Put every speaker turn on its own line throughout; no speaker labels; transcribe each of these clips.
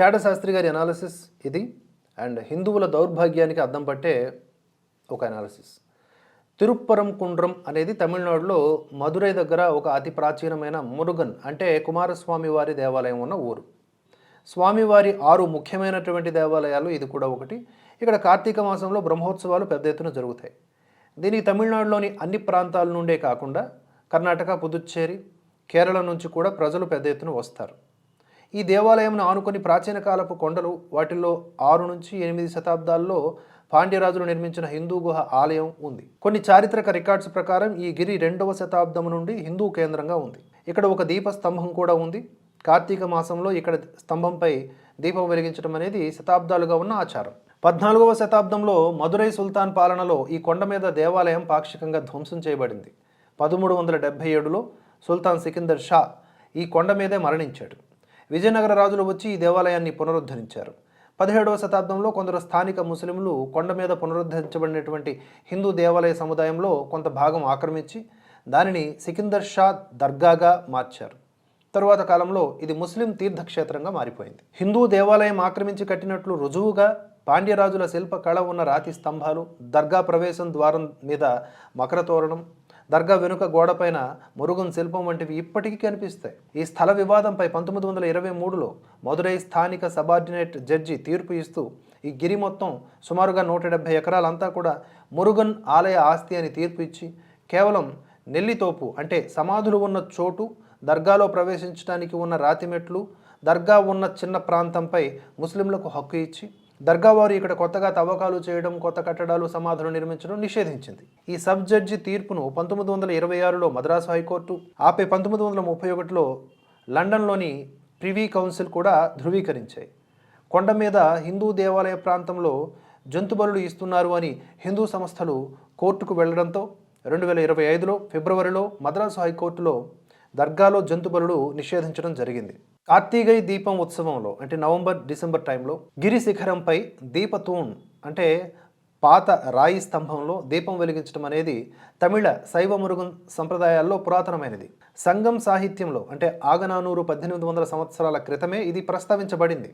చాడ శాస్త్రి గారి అనాలిసిస్ ఇది. అండ్ హిందువుల దౌర్భాగ్యానికి అద్దం పట్టే ఒక అనాలిసిస్ తిరుప్పరం కుండ్రం అనేది తమిళనాడులో మదురై దగ్గర ఒక అతి ప్రాచీనమైన మురుగన్ అంటే కుమారస్వామి వారి దేవాలయం ఉన్న ఊరు. స్వామివారి ఆరు ముఖ్యమైనటువంటి దేవాలయాలు ఇది కూడా ఒకటి. ఇక్కడ కార్తీక మాసంలో బ్రహ్మోత్సవాలు పెద్ద ఎత్తున జరుగుతాయి. దీనికి తమిళనాడులోని అన్ని ప్రాంతాల నుండే కాకుండా కర్ణాటక పుదుచ్చేరి కేరళ నుంచి కూడా ప్రజలు పెద్ద ఎత్తున వస్తారు. ఈ దేవాలయంను ఆనుకొని ప్రాచీన కాలపు కొండలు వాటిల్లో ఆరు నుంచి ఎనిమిది శతాబ్దాల్లో పాండ్యరాజులు నిర్మించిన హిందూ గుహ ఆలయం ఉంది. కొన్ని చారిత్రక రికార్డ్స్ ప్రకారం ఈ గిరి రెండవ శతాబ్దం నుండి హిందూ కేంద్రంగా ఉంది. ఇక్కడ ఒక దీప స్తంభం కూడా ఉంది. కార్తీక మాసంలో ఇక్కడ స్తంభంపై దీపం వెలిగించడం అనేది శతాబ్దాలుగా ఉన్న ఆచారం. పద్నాలుగవ శతాబ్దంలో మదురై సుల్తాన్ పాలనలో ఈ కొండ మీద దేవాలయం పాక్షికంగా ధ్వంసం చేయబడింది. పదమూడు వందల డెబ్భై ఏడులో సుల్తాన్ సికిందర్ షా ఈ కొండ మీదే మరణించాడు. విజయనగర రాజులు వచ్చి ఈ దేవాలయాన్ని పునరుద్ధరించారు. పదిహేడవ శతాబ్దంలో కొందరు స్థానిక ముస్లింలు కొండ మీద పునరుద్ధరించబడినటువంటి హిందూ దేవాలయ సముదాయంలో కొంత భాగం ఆక్రమించి దానిని సికిందర్ షా దర్గాగా మార్చారు. తరువాత కాలంలో ఇది ముస్లిం తీర్థక్షేత్రంగా మారిపోయింది. హిందూ దేవాలయం ఆక్రమించి కట్టినట్లు రుజువుగా పాండ్యరాజుల శిల్ప కళ ఉన్న రాతి స్తంభాలు దర్గా ప్రవేశం ద్వారం మీద మకర తోరణం దర్గా వెనుక గోడపైన మురుగన్ శిల్పం వంటివి ఇప్పటికీ కనిపిస్తాయి. ఈ స్థల వివాదంపై పంతొమ్మిది వందల ఇరవై మూడులో మదురై స్థానిక సబార్డినేట్ జడ్జి తీర్పు ఇస్తూ ఈ గిరి మొత్తం సుమారుగా నూట డెబ్బై ఎకరాలంతా కూడా మురుగన్ ఆలయ ఆస్తి అని తీర్పు ఇచ్చి కేవలం నెల్లితోపు అంటే సమాధులు ఉన్న చోటు దర్గాలో ప్రవేశించడానికి ఉన్న రాతిమెట్లు దర్గా ఉన్న చిన్న ప్రాంతంపై ముస్లింలకు హక్కు ఇచ్చి దర్గా వారు ఇక్కడ కొత్తగా తవ్వకాలు చేయడం కొత్త కట్టడాలు సమాధులు నిర్మించడం నిషేధించింది. ఈ సబ్ జడ్జి తీర్పును పంతొమ్మిది వందల ఇరవై ఆరులో మద్రాసు హైకోర్టు ఆపై పంతొమ్మిది వందల ముప్పై ఒకటిలో లండన్లోని ప్రివీ కౌన్సిల్ కూడా ధృవీకరించాయి. కొండ మీద హిందూ దేవాలయ ప్రాంతంలో జంతుబలులు ఇస్తున్నారు అని హిందూ సంస్థలు కోర్టుకు వెళ్ళడంతో రెండు వేల ఇరవై ఐదులో ఫిబ్రవరిలో మద్రాసు హైకోర్టులో దర్గాలో జంతుబలులు నిషేధించడం జరిగింది. కార్తీగై దీపం ఉత్సవంలో అంటే నవంబర్ డిసెంబర్ టైంలో గిరి శిఖరంపై దీపతూన్ అంటే పాత రాయి స్తంభంలో దీపం వెలిగించడం అనేది తమిళ శైవ మురుగన్ సంప్రదాయాల్లో పురాతనమైనది. సంగం సాహిత్యంలో అంటే ఆగనానూరు పద్దెనిమిది వందల సంవత్సరాల క్రితమే ఇది ప్రస్తావించబడింది.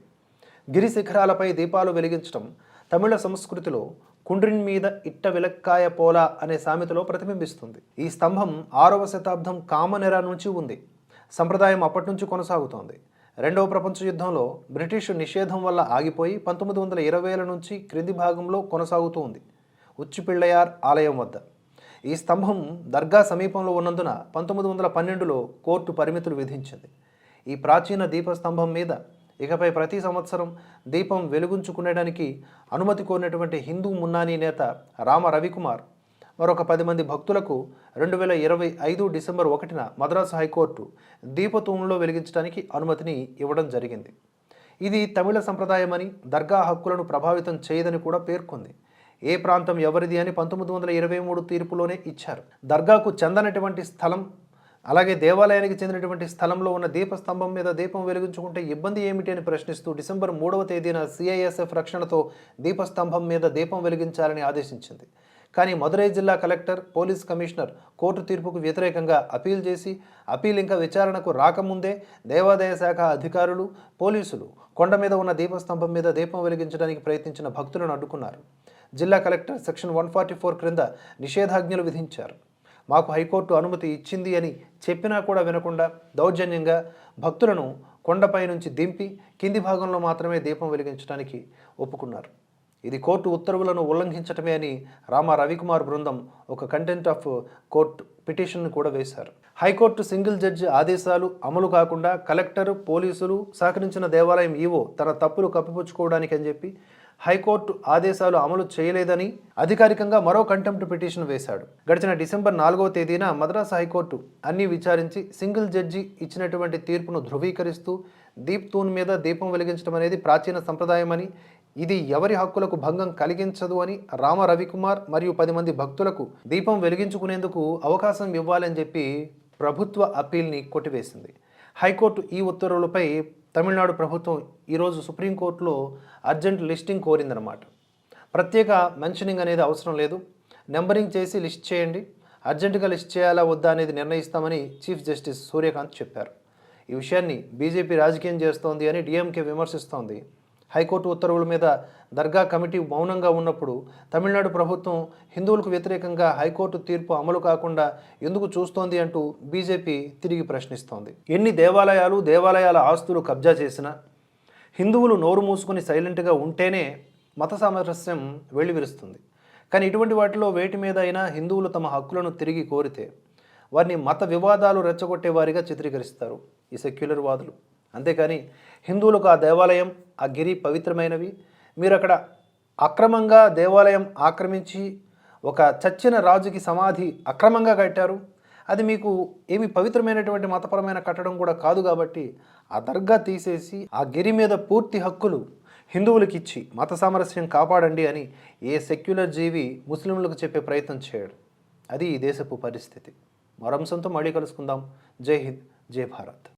గిరి శిఖరాలపై దీపాలు వెలిగించడం తమిళ సంస్కృతిలో కుండ్రిన్ మీద ఇట్ట విలక్కాయ పోలా అనే సామెతలో ప్రతిబింబిస్తుంది. ఈ స్తంభం ఆరవ శతాబ్దం కామనెరా నుంచి ఉంది. సంప్రదాయం అప్పటి నుంచి కొనసాగుతోంది. రెండవ ప్రపంచ యుద్ధంలో బ్రిటిష్ నిషేధం వల్ల ఆగిపోయి పంతొమ్మిది వందల ఇరవైల నుంచి క్రింది భాగంలో కొనసాగుతూ ఉంది. ఉచ్చిపిళ్ళయార్ ఆలయం వద్ద. ఈ స్తంభం దర్గా సమీపంలో ఉన్నందున పంతొమ్మిది వందల పన్నెండులో కోర్టు పరిమితులు విధించింది. ఈ ప్రాచీన దీపస్తంభం మీద ఇకపై ప్రతి సంవత్సరం దీపం వెలుగుంచుకునేడానికి అనుమతి కోరినటువంటి హిందూ మున్నానీ నేత రామ రవికుమార్ మరొక పది మంది భక్తులకు రెండు వేల ఇరవై ఐదు డిసెంబర్ ఒకటిన మద్రాసు హైకోర్టు దీపతూములో వెలిగించడానికి అనుమతిని ఇవ్వడం జరిగింది. ఇది తమిళ సంప్రదాయమని దర్గా హక్కులను ప్రభావితం చేయదని కూడా పేర్కొంది. ఏ ప్రాంతం ఎవరిది అని పంతొమ్మిది వందల ఇరవై మూడు తీర్పులోనే ఇచ్చారు. దర్గాకు చెందనటువంటి స్థలం అలాగే దేవాలయానికి చెందినటువంటి స్థలంలో ఉన్న దీపస్తంభం మీద దీపం వెలిగించుకుంటే ఇబ్బంది ఏమిటి అని ప్రశ్నిస్తూ డిసెంబర్ మూడవ తేదీన సిఐఎస్ఎఫ్ రక్షణతో దీపస్తంభం మీద దీపం వెలిగించాలని ఆదేశించింది. కానీ మదురై జిల్లా కలెక్టర్ పోలీస్ కమిషనర్ కోర్టు తీర్పుకు వ్యతిరేకంగా అపీల్ చేసి అపీల్ ఇంకా విచారణకు రాకముందే దేవాదాయ శాఖ అధికారులు పోలీసులు కొండ మీద ఉన్న దీపస్తంభం మీద దీపం వెలిగించడానికి ప్రయత్నించిన భక్తులను అడ్డుకున్నారు. జిల్లా collector section one forty four క్రింద నిషేధాజ్ఞలు విధించారు. మాకు హైకోర్టు అనుమతి ఇచ్చింది అని చెప్పినా కూడా వినకుండా దౌర్జన్యంగా భక్తులను కొండపై నుంచి దింపి కింది భాగంలో మాత్రమే దీపం వెలిగించడానికి ఒప్పుకున్నారు. ఇది కోర్టు ఉత్తర్వులను ఉల్లంఘించటమే అని రామా రవికుమార్ బృందం ఒక కంటెంట్ ఆఫ్ కోర్టు పిటిషన్ను కూడా వేశారు. హైకోర్టు సింగిల్ జడ్జి ఆదేశాలు అమలు కాకుండా కలెక్టర్ పోలీసులు సహకరించిన దేవాలయం ఈవో తన తప్పులు కప్పిపుచ్చుకోవడానికి అని చెప్పి హైకోర్టు ఆదేశాలు అమలు చేయలేదని అధికారికంగా మరో కంటెంప్ట్ పిటిషన్ వేశాడు. గడిచిన డిసెంబర్ నాలుగవ తేదీన మద్రాసు హైకోర్టు అన్ని విచారించి సింగిల్ జడ్జి ఇచ్చినటువంటి తీర్పును ధృవీకరిస్తూ దీప్ తూన్ మీద దీపం వెలిగించడం అనేది ప్రాచీన సంప్రదాయమని ఇది ఎవరి హక్కులకు భంగం కలిగించదు అని రామ రవికుమార్ మరియు పది మంది భక్తులకు దీపం వెలిగించుకునేందుకు అవకాశం ఇవ్వాలని చెప్పి ప్రభుత్వ అప్పీల్ని కొట్టివేసింది. హైకోర్టు ఈ ఉత్తర్వులపై తమిళనాడు ప్రభుత్వం ఈరోజు సుప్రీంకోర్టులో అర్జెంట్ లిస్టింగ్ కోరిందనమాట ప్రత్యేక మెన్షనింగ్ అనేది అవసరం లేదు. నెంబరింగ్ చేసి లిస్ట్ చేయండి. అర్జెంటుగా లిస్ట్ చేయాలా వద్దా అనేది నిర్ణయిస్తామని చీఫ్ జస్టిస్ సూర్యకాంత్ చెప్పారు. ఈ విషయాన్ని బీజేపీ రాజకీయం చేస్తోంది అని డిఎంకే విమర్శిస్తోంది. హైకోర్టు ఉత్తర్వుల మీద దర్గా కమిటీ మౌనంగా ఉన్నప్పుడు తమిళనాడు ప్రభుత్వం హిందువులకు వ్యతిరేకంగా హైకోర్టు తీర్పు అమలు కాకుండా ఎందుకు చూస్తోంది అంటూ బీజేపీ తిరిగి ప్రశ్నిస్తోంది. ఎన్ని దేవాలయాలు దేవాలయాల ఆస్తులు కబ్జా చేసినా హిందువులు నోరు మూసుకుని సైలెంట్గా ఉంటేనే మత సామరస్యం వెళ్ళివిరుస్తుంది కానీ ఇటువంటి వాటిలో వేటి మీద అయినా హిందువులు తమ హక్కులను తిరిగి కోరితే వారిని మత వివాదాలు రెచ్చగొట్టే వారిగా చిత్రీకరిస్తారు. ఈ సెక్యులర్ వాదులు. అంతేకాని హిందువులకు ఆ దేవాలయం ఆ గిరి పవిత్రమైనవి. మీరు అక్కడ అక్రమంగా దేవాలయం ఆక్రమించి ఒక చచ్చిన రాజుకి సమాధి అక్రమంగా కట్టారు. అది మీకు ఏమి పవిత్రమైనటువంటి మతపరమైన కట్టడం కూడా కాదు కాబట్టి ఆ దర్గా తీసేసి ఆ గిరి మీద పూర్తి హక్కులు హిందువులకు ఇచ్చి మత సామరస్యం కాపాడండి అని ఏ సెక్యులర్ జీవి ముస్లింలకు చెప్పే ప్రయత్నం చేయడు. అది ఈ దేశపు పరిస్థితి. మరో అంశంతో మళ్ళీ కలుసుకుందాం. జై హింద్ జై భారత్.